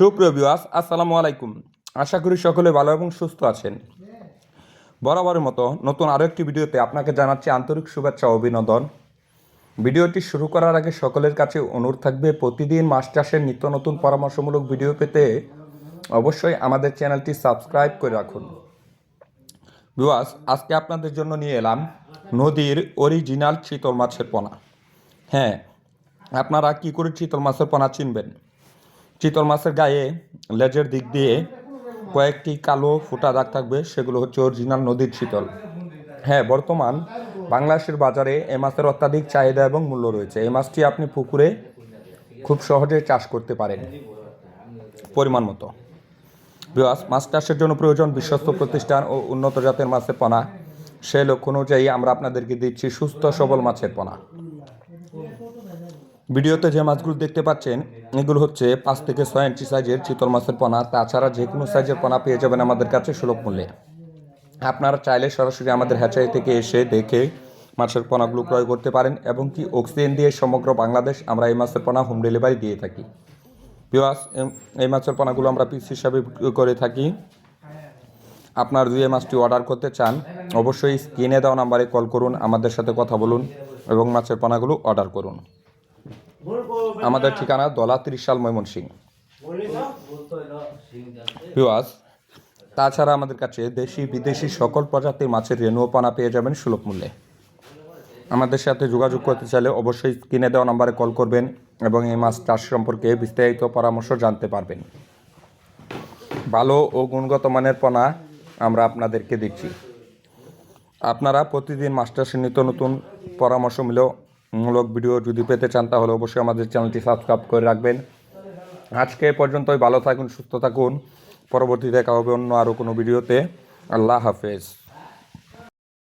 সুপ্রিয় বিওয়াস আসসালামু আলাইকুম। আশা করি সকলে ভালো এবং সুস্থ আছেন। বরাবরের মতো নতুন আরও একটি ভিডিওতে আপনাকে জানাচ্ছি আন্তরিক শুভেচ্ছা অভিনন্দন। ভিডিওটি শুরু করার আগে সকলের কাছে অনুরোধ থাকবে, প্রতিদিন মাছ চাষের নিত্য নতুন পরামর্শমূলক ভিডিও পেতে অবশ্যই আমাদের চ্যানেলটি সাবস্ক্রাইব করে রাখুন। বিওয়াস আজকে আপনাদের জন্য নিয়ে এলাম নদীর অরিজিনাল চিতল মাছের পোনা। হ্যাঁ আপনারা কি করে চিতল মাছের পোনা চিনবেন? চিতল মাছের গায়ে লেজের দিক দিয়ে কয়েকটি কালো ফোঁটা দাগ থাকবে, সেগুলো হচ্ছে অরিজিনাল নদীর চিতল হ্যাঁ বর্তমান বাংলাদেশের বাজারে এ মাছের অত্যাধিক চাহিদা এবং মূল্য রয়েছে। এই মাছটি আপনি পুকুরে খুব সহজে চাষ করতে পারেন, পরিমাণ মতো। বিয়াস, মাছ চাষের জন্য প্রয়োজন বিশ্বস্ত প্রতিষ্ঠান ও উন্নত জাতের মাছের পোনা। সেই লক্ষ্য অনুযায়ী আমরা আপনাদেরকে দিচ্ছি সুস্থ সবল মাছের পোনা। ভিডিওতে যে মাছগুলো দেখতে পাচ্ছেন, এগুলো হচ্ছে পাঁচ থেকে ছয় ইঞ্চি সাইজের চিতল মাছের পোনা। তাছাড়া যে কোনো সাইজের পোনা পেয়ে যাবেন আমাদের কাছে সুলভ মূল্যে। আপনারা চাইলে সরাসরি আমাদের হ্যাচারি থেকে এসে দেখে মাছের পোনাগুলো ক্রয় করতে পারেন এবং কি অক্সিজেন দিয়ে সমগ্র বাংলাদেশ আমরা এই মাছের পোনা হোম ডেলিভারি দিয়ে থাকি। বিওয়াস এই মাছের পোনাগুলো আমরা পিস হিসাবে করে থাকি। আপনার এই মাছটি অর্ডার করতে চান, অবশ্যই স্ক্রিনে দেওয়া নাম্বারে কল করুন, আমাদের সাথে কথা বলুন এবং মাছের পোনাগুলো অর্ডার করুন। আমাদের ঠিকানা দলা ত্রিশাল ময়মনসিং। পিওয়াস তাছাড়া আমাদের কাছে দেশি, বিদেশি সকল প্রজাতির মাছের রেণু পানা পেয়ে যাবেন সুলভ মূল্যে। আমাদের সাথে যোগাযোগ করতে চাইলে অবশ্যই স্ক্রিনে দেওয়া নাম্বারে কল করবেন এবং এই মাছ চাষ সম্পর্কে বিস্তারিত পরামর্শ জানতে পারবেন। ভালো ও গুণগত মানের পোনা আমরা আপনাদেরকে দিচ্ছি। আপনারা প্রতিদিন মাস্টার্সের নিত্য নতুন পরামর্শমূলক মূলক ভিডিও যদি পেতে চান, তাহলে অবশ্যই আমাদের চ্যানেলটি সাবস্ক্রাইব করে রাখবেন। আজকে পর্যন্তই, ভালো থাকুন, সুস্থ থাকুন। পরবর্তীতে দেখা হবে অন্য আরও কোনো ভিডিওতে। আল্লাহ হাফেজ।